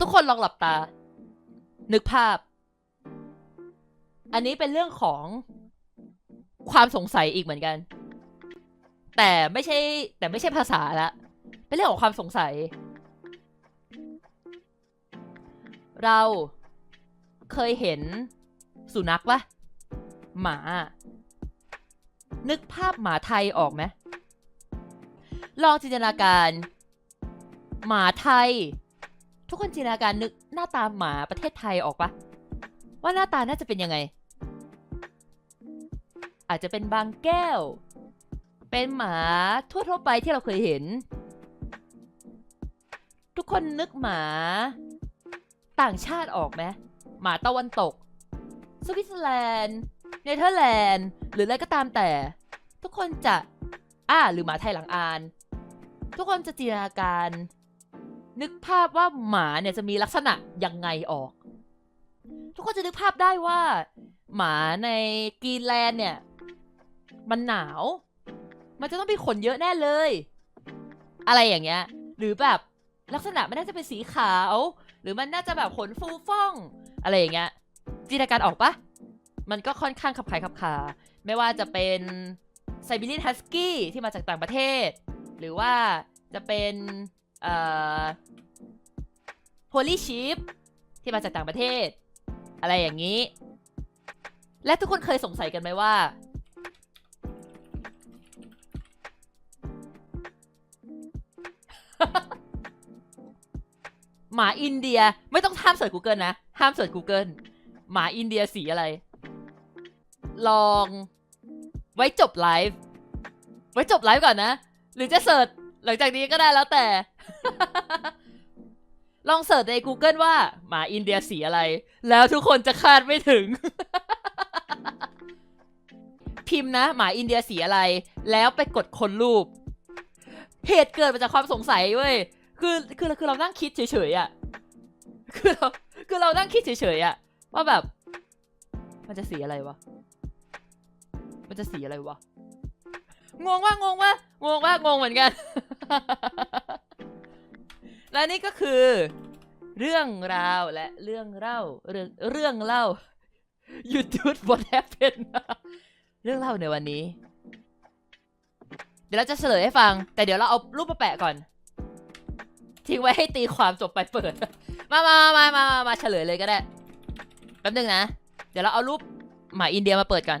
ทุกคนลองหลับตา นึกภาพ อันนี้เป็นเรื่องของความสงสัยอีกเหมือนกัน แต่ไม่ใช่ แต่ไม่ใช่ภาษาละเป็นเรื่องของความสงสัย เราเคยเห็นสุนัขปะหมา นึกภาพหมาไทยออกไหมลองจินตนาการ หมาไทย ทุกคนจินตนาการนึกหน้าตาหมาประเทศไทยออกปะว่าหน้าตาน่าจะเป็นยังไง อาจจะเป็นบางแก้ว เป็นหมาทั่วทั่วไปที่เราเคยเห็น ทุกคนนึกหมาต่างชาติออกไหมหมาตะวันตกสวิตเซอร์แลนด์เนเธอร์แลนด์หรืออะไรก็ตามแต่ ทุกคนจะอ้าหรือหมาไทยหลังอาน ทุกคนจะจินตนาการ นึกภาพว่าหมาเนี่ยจะมีลักษณะยังไงออก ทุกคนจะนึกภาพได้ว่า หมาในกรีนแลนด์เนี่ย มันหนาว มันจะต้องมีขนเยอะแน่เลย อะไรอย่างเงี้ย หรือแบบลักษณะมันน่าจะเป็นสีขาว หรือมันน่าจะแบบขนฟูฟ่อง อะไรอย่างเงี้ยจินตนาการออกปะมันก็ค่อนข้างขับขายขับขา ไม่ว่าจะเป็นไซบีเรียนฮัสกี้ที่มาจากต่างประเทศ หรือว่าจะเป็น เอ่อ Holy Sheep ที่มาจากต่างประเทศ อะไรอย่างนี้ และทุกคนเคยสงสัยกันไหมว่า หมาอินเดียไม่ต้องห้ามเสิร์ชกูเกิลนะ ห้ามเสิร์ชกูเกิลหมาอินเดียสีอะไร ลองไว้จบไลฟ์ ไว้จบไลฟ์ก่อนนะ หรือจะเสิร์ชหลังจากนี้ก็ได้แล้วแต่ ลองเสิร์ชใน Google ว่า หมาอินเดียสีอะไร แล้วทุกคนจะคาดไม่ถึง พิมพ์นะ หมาอินเดียสีอะไร แล้วไปกดคนรูป เหตุเกิดมาจากความสงสัยเว้ย คือคือคือเรานั่งคิดเฉยๆอะ คือเราคือเรานั่งคิดเฉยๆอะ ว่าแบบ มันจะสีอะไรวะ มันจะสีอะไรวะ งงว่างงว่างงว่างงเหมือนกัน และนี่ก็คือ เรื่องราวและเรื่องเล่าเรื่องเรื่องเล่า YouTube What Happened เรื่องเล่าในวันนี้ เดี๋ยวเราจะเฉลยให้ฟัง แต่เดี๋ยวเราเอารูปมาแปะก่อน ทิ้งไว้ให้ตีความจบไปเปิด มามามามามามาเฉลยเลยก็ได้แป๊บนึงนะ เดี๋ยวเราเอารูปหมาอินเดียมาเปิดก่อน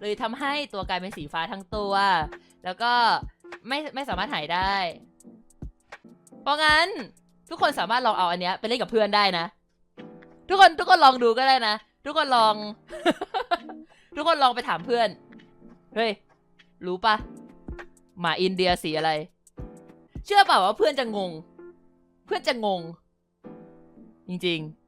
เลยทำให้ตัวกลายเป็นสีฟ้าทั้งตัว แล้วก็ไม่ไม่สามารถหายได้ เพราะงั้นทุกคนสามารถลองเอาอันเนี้ยไปเล่นกับเพื่อนได้นะ ทุกคนทุกคนลองดูก็ได้นะ ทุกคนลอง ทุกคนลองไปถามเพื่อน เฮ้ย รู้ปะหมาอินเดียสีอะไร เชื่อเปล่าว่าเพื่อนจะงง เพื่อนจะงง จริง ๆ